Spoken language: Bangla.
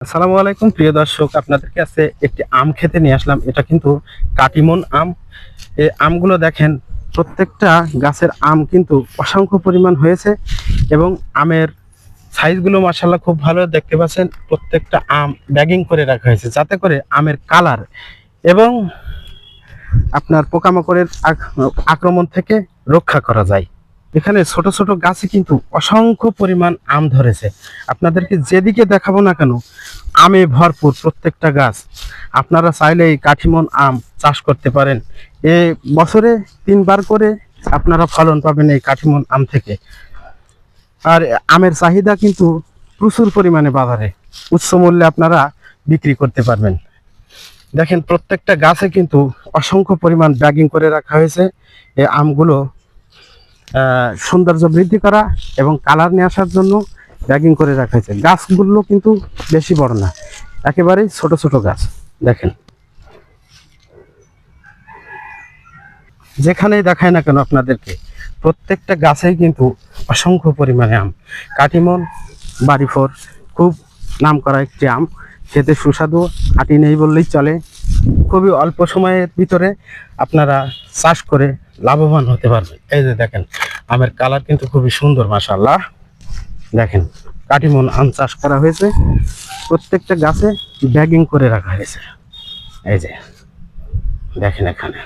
আসসালামু আলাইকুম, প্রিয় দর্শক, আপনাদের কাছে একটি আম খেতে নিয়ে আসলাম। এটা কিন্তু কাটিমন আম। এই আমগুলো দেখেন, প্রত্যেকটা গাছের আম কিন্তু অসংখ্য পরিমাণ হয়েছে এবং আমের সাইজগুলো মাসাল্লাহ খুব ভালো। দেখতে পাচ্ছেন, প্রত্যেকটা আম ব্যাগিং করে রাখা হয়েছে, যাতে করে আমের কালার এবং আপনার পোকামাকড়ের আক- আক্রমণ থেকে রক্ষা করা যায়। এখানে ছোট ছোট গাছে কিন্তু অসংখ্য পরিমাণ আম ধরেছে। আপনাদেরকে যেদিকে দেখাবো না কেন আমে ভরপুর প্রত্যেকটা গাছ। আপনারা চাইলে এই কাঠিমন আম চাষ করতে পারেন। এ বছরে তিনবার করে আপনারা ফলন পাবেন এই কাঠিমন আম থেকে। আর আমের চাহিদা কিন্তু প্রচুর পরিমাণে বাজারে। উচ্চ মূল্যে আপনারা বিক্রি করতে পারবেন। দেখেন, প্রত্যেকটা গাছে কিন্তু অসংখ্য পরিমাণ ব্যাগিং করে রাখা হয়েছে। এই আমগুলো সৌন্দর্য বৃদ্ধি করা এবং কালার নিয়ে আসার জন্য ব্যাগিং করে রাখা হয়েছে গাছগুলো কিন্তু বেশি বড় না, একেবারেই ছোট ছোট গাছ, দেখেন। যেখানেই দেখায় না কেন আপনাদেরকে, প্রত্যেকটা গাছেই কিন্তু অসংখ্য পরিমাণে আম। কাটিমন, বাড়িফোর, খুব নাম করা একটি আম, খেতে সুস্বাদু আটি নেই বললেই চলে। খুবই অল্প সময়ের ভিতরে আপনারা চাষ করে লাভবান হতে পারবেন। এই যে দেখেন, আমের কালার কিন্তু খুবই সুন্দর মাশাল্লাহ দেখেন, কাটিমন আম চাষ করা হয়েছে। প্রত্যেকটা গাছে ব্যাগিং করে রাখা হয়েছে। এই যে, দেখেন এখানে।